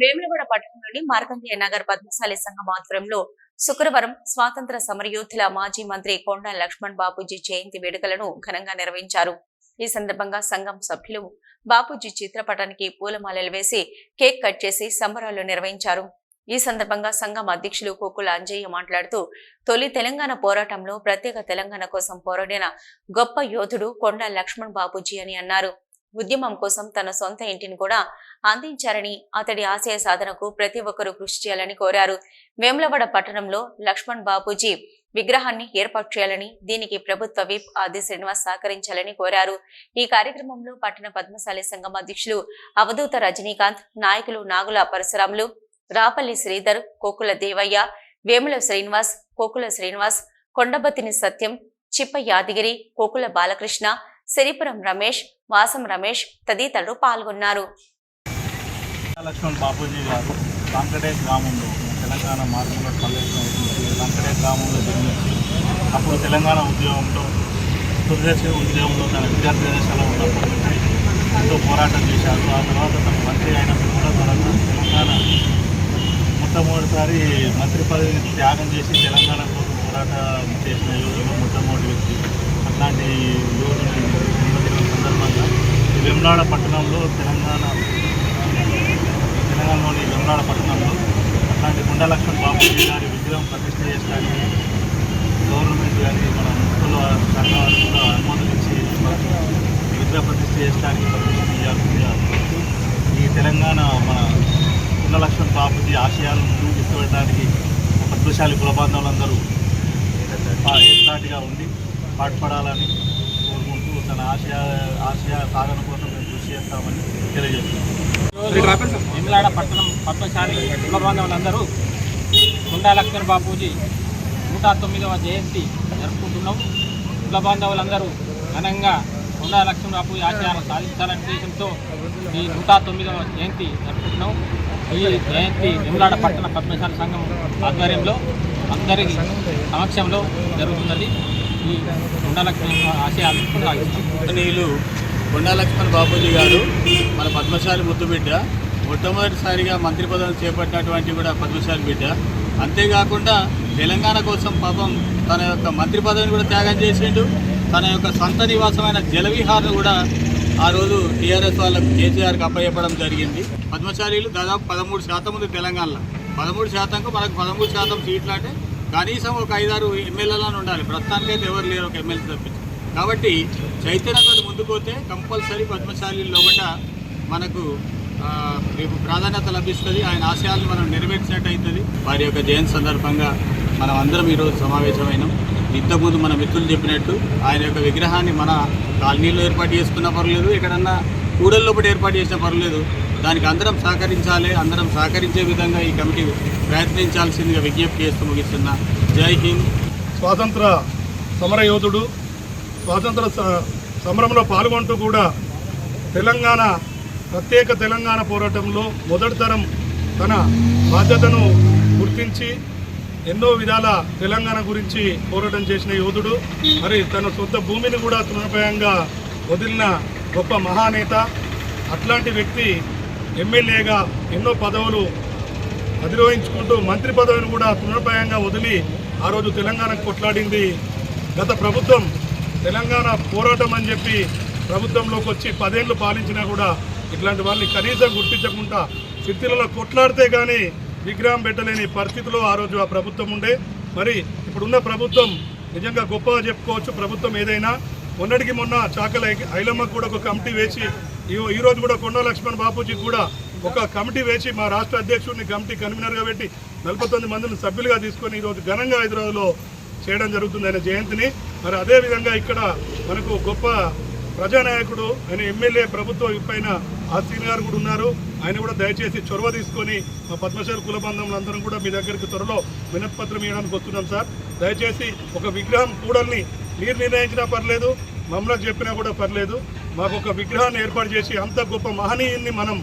వేములగూడ పట్టణంలోని మార్కండేయ నగర్ పద్మశాలి సంఘం ఆధ్వర్యంలో శుక్రవారం స్వాతంత్ర సమరయోధుల మాజీ మంత్రి కొండ లక్ష్మణ్ బాపూజీ జయంతి వేడుకలను ఘనంగా నిర్వహించారు. ఈ సందర్భంగా సంఘం సభ్యులు బాపూజీ చిత్రపటానికి పూలమాలలు వేసి కేక్ కట్ చేసి సంబరాలు నిర్వహించారు. ఈ సందర్భంగా సంఘం అధ్యక్షులు కోకుల అంజయ్య మాట్లాడుతూ తొలి తెలంగాణ పోరాటంలో ప్రత్యేక తెలంగాణ కోసం పోరాడిన గొప్ప యోధుడు కొండ లక్ష్మణ్ బాపూజీ అని అన్నారు. ఉద్యమం కోసం తన సొంత ఇంటిని కూడా అందించారని అతడి ఆశయ సాధనకు ప్రతి ఒక్కరూ కృషి చేయాలని కోరారు. వేములవాడ పట్టణంలో లక్ష్మణ్ బాపూజీ విగ్రహాన్ని ఏర్పాటు చేయాలని దీనికి ప్రభుత్వ విప్ ఆది శ్రీనివాస్ సహకరించాలని కోరారు. ఈ కార్యక్రమంలో పట్టణ పద్మశాలి సంఘం అధ్యక్షులు అవధూత రజనీకాంత్ నాయకులు నాగుల పరశురాములు రాపల్లి శ్రీధర్ కోకుల దేవయ్య వేముల శ్రీనివాస్ కోకుల శ్రీనివాస్ కొండబతిని సత్యం చిప్ప యాదగిరి కోకుల బాలకృష్ణ సిరిపురం రమేష్ వాసం రమేష్ తదితరులు పాల్గొన్నారు. లక్ష్మణ్ బాపూజీ గారు వెంకటేష్ గ్రామంలో తెలంగాణ మార్పుల పల్లెటూరు వెంకటేష్ గ్రామంలో జన్మించి అప్పుడు తెలంగాణ ఉద్యోగంలో తొలిదశ ఉద్యోగంలో తన విద్యార్థి దశలో ఉన్నప్పటి నుంచి ఎంతో పోరాటం చేశారు. ఆ తర్వాత తన మంత్రి అయినప్పుడు కూడా తర్వాత తెలంగాణ మొట్టమొదటిసారి మంత్రి పదవిని త్యాగం చేసి తెలంగాణ కోసం పోరాటం చేసిన యోధులు మొట్టమొదటి వ్యక్తి అట్లాంటి యోధుని జన్మదినం సందర్భంగా ఈ వెమ్లాడ పట్టణంలో తెలంగాణ తెలంగాణలోని వెమ్లాడ పట్టణంలో అట్లాంటి కొండ లక్ష్మణ్ బాపూజీ గారి విగ్రహం ప్రతిష్ట చేయడానికి గవర్నమెంట్ కానీ మన మున్సిపల్ సంఘం వారు కూడా అనుమతులు ఇచ్చి విగ్రహ ప్రతిష్ట చేయడానికి పర్మిషన్ ఇవ్వాల్సిందిగా ఈ తెలంగాణ మన గుండలక్ష్మణ్ లక్ష్మణ్ ఆశయాలను ముందుకు తీసుకువెళ్ళడానికి పద్మశాలి కుల బాంధవులందరూ ఏర్పాటుగా ఉండి పాటుపడాలని తన ఆశయ ఆశయ సాధన కోసం మేము కృషి చేస్తామని తెలియజేస్తున్నాం. వెమ్లాడ పట్టణం పద్మశాలి కుల బాంధవులందరూ గుండా లక్ష్మణ్ బాపూజీ నూట తొమ్మిదవ జయంతి జరుపుకుంటున్నాం. కుల బాంధవులందరూ ఘనంగా గుండా లక్ష్మణ్ బాపూజీ ఆశయాలను సాధించాలనే ఉద్దేశంతో ఈ నూట తొమ్మిదవ జయంతి జరుపుకుంటున్నాం. ఈ జయంతి వెమ్లాడ పట్టణ పద్మశాలి సంఘం ఆధ్వర్యంలో అందరి సమక్షంలో జరుగుతున్నది. ఈ గుండా లక్ష్మణ్ ఆశయాలను కొనసాగిస్తాం కొండా లక్ష్మణ్ బాపూజీ గారు మన పద్మశాలి ముద్దుబిడ్డ మొట్టమొదటిసారిగా మంత్రి పదవిని చేపట్టినటువంటి కూడా పద్మశాలి బిడ్డ. అంతేకాకుండా తెలంగాణ కోసం పాపం తన యొక్క మంత్రి పదవిని కూడా త్యాగం చేసిండు. తన యొక్క సొంత నివాసమైన జలవిహార్ను కూడా ఆ రోజు టీఆర్ఎస్ వాళ్ళకు కేసీఆర్కి అప్పచెప్పడం జరిగింది. పద్మశాలీలు దాదాపు పదమూడు శాతం ఉంది తెలంగాణలో. పదమూడు శాతంకు మనకు పదమూడు శాతం సీట్లు అంటే కనీసం ఒక ఐదారు ఎమ్మెల్యేలను ఉండాలి. ప్రస్తుతానికైతే ఎవరు లేరు ఒక ఎమ్మెల్యే తప్పించి. కాబట్టి చైతన్య కొద్ది కంపల్సరీ పద్మశాలిలో కూడా మనకు రేపు ప్రాధాన్యత లభిస్తుంది. ఆయన ఆశయాలను మనం నెరవేర్చినట్టు అవుతుంది వారి యొక్క జయంతి సందర్భంగా మనం అందరం ఈరోజు సమావేశమైనాం. ఇంతకుముందు మన మిత్రులు చెప్పినట్టు ఆయన యొక్క విగ్రహాన్ని మన కాలనీలో ఏర్పాటు చేసుకున్నా పర్లేదు ఎక్కడన్నా కూడల్లో ఏర్పాటు చేసినా పర్లేదు. దానికి అందరం సహకరించాలి. అందరం సహకరించే విధంగా ఈ కమిటీ ప్రయత్నించాల్సిందిగా విజ్ఞప్తి చేస్తూ ముగిస్తున్నా. జై హింద్. స్వాతంత్ర సమరయోధుడు స్వాతంత్ర స- సమరంలో పాల్గొంటూ కూడా తెలంగాణ ప్రత్యేక తెలంగాణ పోరాటంలో మొదటి తరం తన బాధ్యతను గుర్తించి ఎన్నో విధాల తెలంగాణ గురించి పోరాటం చేసిన యోధుడు. మరి తన సొంత భూమిని కూడా తృణప్రాయంగా వదిలిన గొప్ప మహానేత. అట్లాంటి వ్యక్తి ఎమ్మెల్యేగా ఎన్నో పదవులు అధిరోహించుకుంటూ మంత్రి పదవిని కూడా తృణప్రాయంగా వదిలి ఆ రోజు తెలంగాణకు కొట్లాడింది. గత ప్రభుత్వం తెలంగాణ పోరాటం అని చెప్పి ప్రభుత్వంలోకి వచ్చి పదేళ్ళు పాలించినా కూడా ఇట్లాంటి వాళ్ళని కనీసం గుర్తించకుండా సిద్ధిలలో కొట్లాడితే కానీ విగ్రహం పెట్టలేని పరిస్థితిలో ఆ రోజు ఆ ప్రభుత్వం ఉండే. మరి ఇప్పుడున్న ప్రభుత్వం నిజంగా గొప్పగా చెప్పుకోవచ్చు. ప్రభుత్వం ఏదైనా మొన్నటికి మొన్న చాకల ఐలమ్మకు కూడా ఒక కమిటీ వేసి ఈరోజు ఈ రోజు కూడా కొండ లక్ష్మణ్ బాపూజీ కూడా ఒక కమిటీ వేసి మా రాష్ట్ర అధ్యక్షుడిని కమిటీ కన్వీనర్గా పెట్టి నలభై తొమ్మిది మందిని సభ్యులుగా తీసుకొని ఈరోజు ఘనంగా హైదరాబాద్లో చేయడం జరుగుతుంది ఆయన జయంతిని. మరి అదేవిధంగా ఇక్కడ మనకు గొప్ప ప్రజానాయకుడు ఆయన ఎమ్మెల్యే ప్రభుత్వ పైన ఆస్తిన్ గారు కూడా ఉన్నారు. ఆయన కూడా దయచేసి చొరవ తీసుకొని మా పద్మశాలి కుల బంధువులందరం కూడా మీ దగ్గరికి త్వరలో వినతిపత్రం ఇవ్వడానికి వస్తున్నాం సార్. దయచేసి ఒక విగ్రహం కూడల్ని మీరు నిర్ణయించినా పర్లేదు మమ్మల్ని చెప్పినా కూడా పర్లేదు. మాకు ఒక విగ్రహాన్ని ఏర్పాటు చేసి అంత గొప్ప మహనీయుని మనం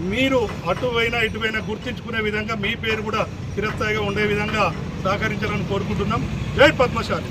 మీరు అటువైనా ఇటువైనా గుర్తించుకునే విధంగా మీ పేరు కూడా చిరస్థాయిగా ఉండే విధంగా సహకరించాలని కోరుకుంటున్నాం. జై పద్మశాలి.